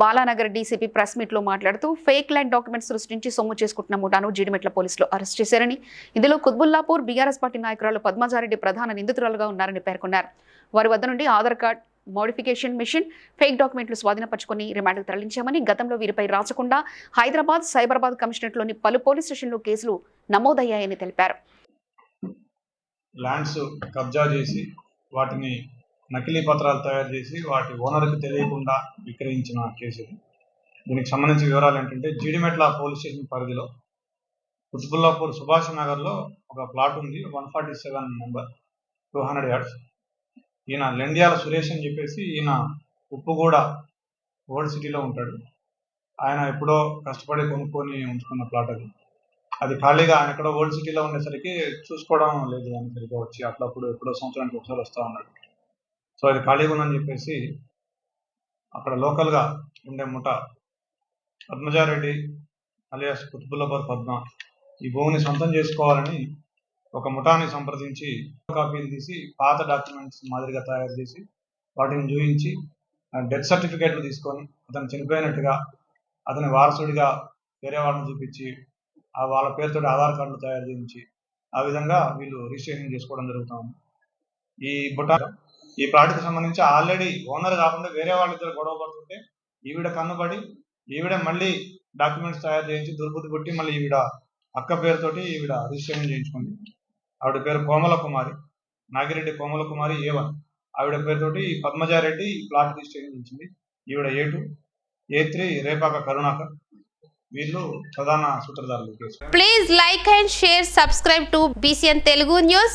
Balanagar DCP press మీట్లో మాట్లాడుతూ fake land documents సృష్టించి సొమ్ము చేసుకుంటున్న ముఠాను జీడిమెట్ల పోలీసులు అరెస్ట్ చేశారని ఇందులో కుత్బుల్లాపూర్ బీఆర్ఎస్ పార్టీ నాయకురాలు పద్మజారెడ్డి ప్రధాన నిందితురాలుగా ఉన్నారని పేర్కొన్నారు. వారి వద్ద నుండి Aadhaar card modification machine fake డాక్యుమెంట్లు స్వాధీనపరుచుకుని రిమాండ్కు తరలించామని గతంలో వీరిపై రాచకుండా హైదరాబాద్ సైబరాబాద్ కమిషనరేట్లోని పలు పోలీస్ స్టేషన్లో కేసులు నమోదయ్యాయని తెలిపారు. ల్యాండ్స్ కబ్జా చేసి వాటిని నకిలీ పత్రాలు తయారు చేసి వాటి ఓనర్కి తెలియకుండా విక్రయించిన కేసు. దీనికి సంబంధించిన వివరాలు ఏంటంటే జీడిమెట్ల పోలీస్ స్టేషన్ పరిధిలో కుతుబుల్లాపూర్ సుభాష్ నగర్లో ఒక ప్లాట్ ఉంది one forty seven number two hundred yards. ఈయన లెండియాల సురేష్ అని చెప్పేసి ఈయన ఉప్పుగూడ ఓల్డ్ సిటీలో ఉంటాడు. ఆయన ఎప్పుడో కష్టపడి కొనుక్కొని ఉంచుకున్న ప్లాట్ అది. అది ఖాళీగా ఆయన ఎక్కడో ఓల్డ్ సిటీలో ఉండేసరికి చూసుకోవడం లేదు ఆయన సరిగ్గా వచ్చి. అట్లప్పుడు ఎప్పుడో సంవత్సరానికి ఒకసారి వస్తూ ఉన్నాడు. సో అది ఖాళీగా ఉందని చెప్పేసి అక్కడ లోకల్గా ఉండే ముఠ పద్మజారెడ్డి అలియాస్ కుతుబుల్లపర్ పద్మ ఈ భూమిని సొంతం చేసుకోవాలని ఒక ముఠాన్ని సంప్రదించి కాపీలు తీసి పాత డాక్యుమెంట్స్ మాదిరిగా తయారు చేసి వాటిని చూపించి డెత్ సర్టిఫికేట్లు తీసుకొని అతను చనిపోయినట్టుగా అతని వారసుడిగా వేరే వాళ్ళని చూపించి ఆ వాళ్ళ పేరుతో ఆధార్ కార్డులు తయారు చేయించి ఆ విధంగా వీళ్ళు రిజిస్ట్రేషన్ చేసుకోవడం జరుగుతుంది ఈ బుటా ఈ ప్రాజెక్ట్ సంబంధించి ఆల్రెడీ ఓనర్ కాకుండా వేరే వాళ్ళిద్దరు గొడవ పడుతుంటే ఈవిడ కన్నుపడి ఈవిడ మళ్ళీ డాక్యుమెంట్స్ తయారు చేయించి దుర్బుద్ధి పుట్టి మళ్ళీ ఈవిడ అక్క పేరుతోటి ఈవిడ రిజిస్ట్రేషన్ చేయించుకుంది. ఆవిడ పేరు కోమల కుమారి నాగిరెడ్డి కోమల కుమారి ఏ వన్. ఆవిడ పేరుతోటి పద్మజారెడ్డి ప్లాట్ రిజిస్ట్రేషన్ చేయించింది. ఈవిడ A two A three Repaka Karunakar. వీళ్ళు ప్రధాన సూత్రధారులు please like and share subscribe subscribe to Telugu news